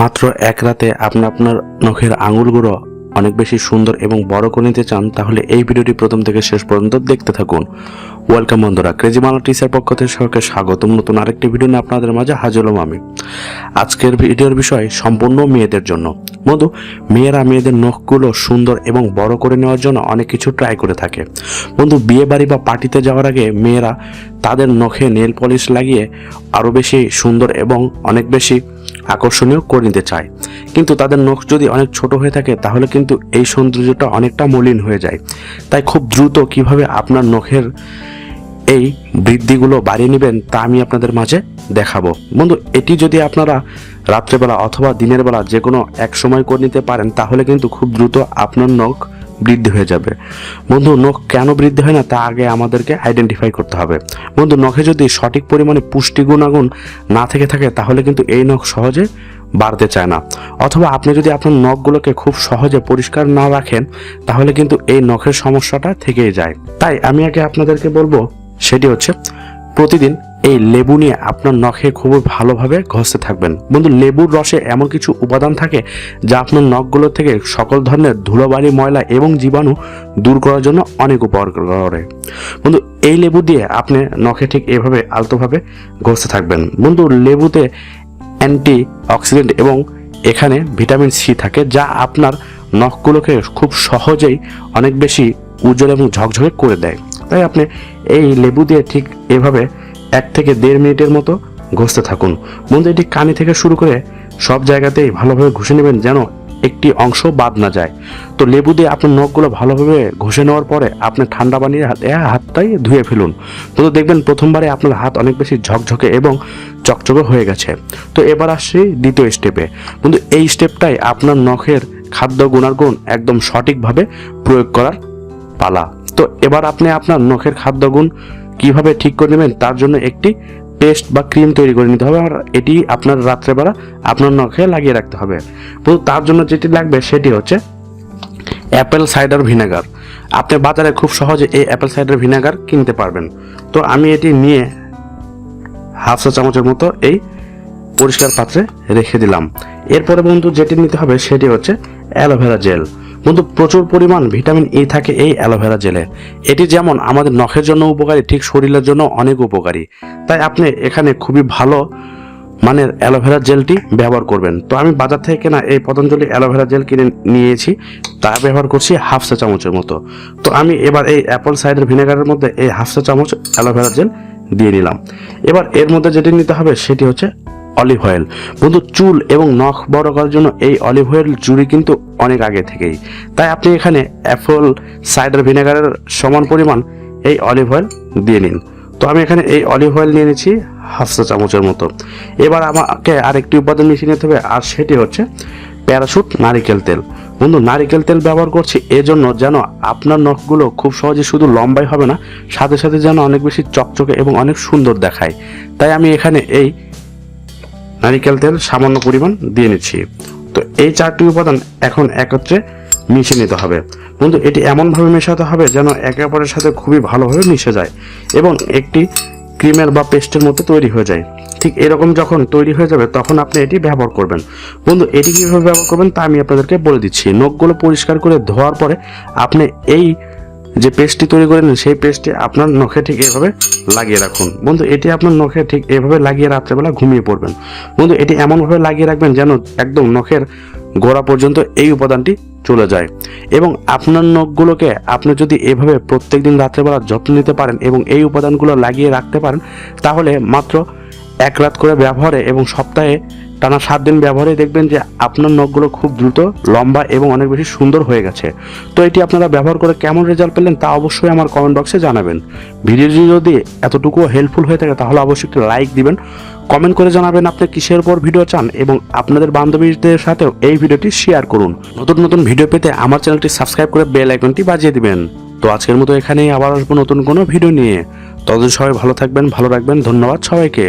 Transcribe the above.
মাত্র এক রাতে আপনি আপনার নখের আঙুলগুলো অনেক বেশি সুন্দর এবং বড় করে নিতে চান, তাহলে এই ভিডিওটি প্রথম থেকে শেষ পর্যন্ত দেখতে থাকুন। ওয়েলকাম বন্ধুরা ক্রেজি মালা টিচার পক্ষ থেকে সবাইকে স্বাগতম। নতুন আরেকটি ভিডিও নিয়ে আপনাদের মাঝে হাজির হলাম আমি। আজকের ভিডিওর বিষয় সম্পূর্ণ মেয়েদের জন্য। বন্ধু, মেয়েরা মেয়েদের নখগুলো সুন্দর এবং বড় করে নেওয়ার জন্য অনেক কিছু ট্রাই করে থাকে। বন্ধু বিয়ে বাড়ি বা পার্টিতে যাওয়ার আগে মেয়েরা তাদের নখে নেল পলিশ লাগিয়ে আরও বেশি সুন্দর এবং অনেক বেশি আকর্ষণীয় করে নিতে চায়। কিন্তু তাদের নখ যদি অনেক ছোট হয়ে থাকে, তাহলে কিন্তু এই সৌন্দর্যটা অনেকটা মলিন হয়ে যায়। তাই খুব দ্রুত কীভাবে আপনার নখের এই বৃদ্ধিগুলো বাড়িয়ে নেবেন, তা আমি আপনাদের মাঝে দেখাবো। বন্ধু, এটি যদি আপনারা রাত্রেবেলা অথবা দিনের বেলা যে কোনো এক সময় করে নিতে পারেন, তাহলে কিন্তু খুব দ্রুত আপনার নখ বৃদ্ধি হয়ে যাবে। বন্ধু, নখ কেন বৃদ্ধি হয় না তা আগে আমাদেরকে আইডেন্টিফাই করতে হবে। বন্ধু, নখে যদি সঠিক পরিমাণে পুষ্টি গুণাগুণ না থেকে থাকে, তাহলে কিন্তু এই নখ সহজে বাড়তে চায় না। অথবা আপনি যদি আপনার নখগুলোকে খুব সহজে পরিষ্কার না রাখেন, তাহলে কিন্তু এই নখের সমস্যাটা থেকেই যায়। তাই আমি আগে আপনাদেরকে বলব, সেটি হচ্ছে প্রতিদিন এই লেবু নিয়ে আপনার নখে খুবই ভালোভাবে ঘষতে থাকবেন। বন্ধু, লেবুর রসে এমন কিছু উপাদান থাকে যা আপনার নখগুলো থেকে সকল ধরনের ধুলোবালি, ময়লা এবং জীবাণু দূর করার জন্য অনেক উপকার করে। বন্ধু, এই লেবু দিয়ে আপনি নখে ঠিক এভাবে আলতোভাবে ঘষতে থাকবেন। বন্ধু, লেবুতে অ্যান্টি অক্সিডেন্ট এবং এখানে ভিটামিন সি থাকে যা আপনার নখগুলোকে খুব সহজেই অনেক বেশি উজ্জ্বল এবং ঝকঝকে করে দেয়। তাই আপনি এই লেবু দিয়ে ঠিক এভাবে এক থেকে দেড় মিনিটের মতো ঘষতে থাকুন। বন্ধু, এটি কানি থেকে শুরু করে সব জায়গাতেই ভালোভাবে ঘষে নেবেন যেন একটি অংশ বাদ না যায়। তো লেবু দিয়ে আপনার নখগুলো ভালোভাবে ঘষে নেওয়ার পরে আপনি ঠান্ডা পানির হাতে হাতটাই ধুয়ে ফেলুন। তো দেখবেন প্রথমবারে আপনার হাত অনেক বেশি ঝকঝকে এবং চকচকে হয়ে গেছে। তো এবার আসছি দ্বিতীয় স্টেপে কিন্তু এই স্টেপটাই আপনার নখের খাদ্য গুণাগুণ একদম সঠিকভাবে প্রয়োগ করার পালা। তো এবার আপনি আপনার নখের খাদ্যগুণ কীভাবে ঠিক করে নেবেন, তার জন্য একটি পেস্ট বা ক্রিম তৈরি করে নিতে হবে, আর এটি আপনার রাত্রেবেলা আপনার নখে লাগিয়ে রাখতে হবে। তো তার জন্য যেটি লাগবে সেটি হচ্ছে অ্যাপেল সাইডার ভিনেগার। আপনি বাজারে খুব সহজে এই অ্যাপেল সাইডার ভিনেগার কিনতে পারবেন। তো আমি এটি নিয়ে হাফ চা চামচের মতো এই পরিষ্কার পাত্রে রেখে দিলাম। এরপরে বন্ধু যেটি নিতে হবে সেটি হচ্ছে অ্যালোভেরা জেল। বন্ধু প্রচুর পরিমাণ ভিটামিন ই থাকে এই অ্যালোভেরা জেলে। এটি যেমন আমাদের নখের জন্য উপকারী, ঠিক শরীরের জন্য অনেক উপকারী। তাই আপনি এখানে খুবই ভালো মানের অ্যালোভেরা জেলটি ব্যবহার করবেন। তো আমি বাজার থেকে কেনা এই পতঞ্জলি অ্যালোভেরা জেল কিনে নিয়েছি, তা ব্যবহার করছি হাফ চা চামচের মতো। তো আমি এবার এই অ্যাপল সাইডার ভিনেগারের মধ্যে এই হাফ চা চামচ অ্যালোভেরা জেল দিয়ে নিলাম। এবার এর মধ্যে যেটি নিতে হবে সেটি হচ্ছে অলিভ অয়েল বন্ধু, চুল এবং নখ বড় করার জন্য এই অলিভ অয়েল জুড়ি কিন্তু অনেক আগে থেকেই। তাই আপনি এখানে অ্যাপল সাইডার ভিনেগারের সমান পরিমাণ এই অলিভ অয়েল দিয়ে নিন। তো আমি এখানে এই অলিভ অয়েল নিয়ে নিয়েছি চা চামচের মতো। এবার আমাকে আরেকটি উপাদান মিশিয়ে নিতে হবে, আর সেটি হচ্ছে প্যারাশুট নারিকেল তেল। বন্ধু, নারিকেল তেল ব্যবহার করছি এজন্য যেন আপনার নখগুলো খুব সহজে শুধু লম্বাই হবে না, সাথে সাথে যেন অনেক বেশি চকচকে এবং অনেক সুন্দর দেখায়। তাই আমি এখানে এই নারিকেল তেল সামান্য পরিমাণ দিয়ে নিচ্ছি। তো এই চারটি উপাদান এখন একত্রে মিশিয়ে নিতে হবে। বন্ধু, এটি এমনভাবে মেশাতে হবে যেন একে অপরের সাথে খুবই ভালোভাবে মিশে যায় এবং একটি ক্রিমের বা পেস্টের মতো তৈরি হয়ে যায়। ঠিক এরকম যখন তৈরি হয়ে যাবে তখন আপনি এটি ব্যবহার করবেন। বন্ধু, এটি কীভাবে ব্যবহার করবেন তা আমি আপনাদেরকে বলে দিচ্ছি। নখগুলো পরিষ্কার করে ধোয়ার পরে আপনি এই যে পেস্টটি তৈরি করে নিন সেই পেস্টটি আপনার নখে ঠিক এভাবে লাগিয়ে রাখুন। বন্ধু, এটি আপনার নখে ঠিক এভাবে লাগিয়ে রাত্রেবেলা ঘুমিয়ে পড়বেন। বন্ধু, এটি এমনভাবে লাগিয়ে রাখবেন যেন একদম নখের গোড়া পর্যন্ত এই উপাদানটি চলে যায়। এবং আপনার নখগুলোকে আপনি যদি এভাবে প্রত্যেকদিন রাত্রেবেলা যত্ন নিতে পারেন এবং এই উপাদানগুলো লাগিয়ে রাখতে পারেন, তাহলে মাত্র এক রাত করে ব্যবহারে এবং সপ্তাহে টানা সাত দিন ব্যবহারে দেখবেন যে আপনার নখগুলো খুব দ্রুত, লম্বা এবং অনেক বেশি সুন্দর হয়ে গেছে। তো এটি আপনারা ব্যবহার করে কেমন রেজাল্ট পেলেন তা অবশ্যই আমার কমেন্ট বক্সে জানাবেন। ভিডিওটি যদি এতটুকু হেল্পফুল হয়ে থাকে তাহলে অবশ্যই একটি লাইক দিবেন। কমেন্ট করে জানাবেন আপনি কিসের উপর ভিডিও চান এবং আপনাদের বান্ধবীদের সাথেও এই ভিডিওটি শেয়ার করুন। নতুন নতুন ভিডিও পেতে আমার চ্যানেলটি সাবস্ক্রাইব করে বেল আইকনটি বাজিয়ে দিবেন। তো আজকের মতো এখানেই আবার আসব নতুন কোনো ভিডিও নিয়ে। ততদিন সবাই ভালো থাকবেন, ভালো রাখবেন, ধন্যবাদ সবাইকে।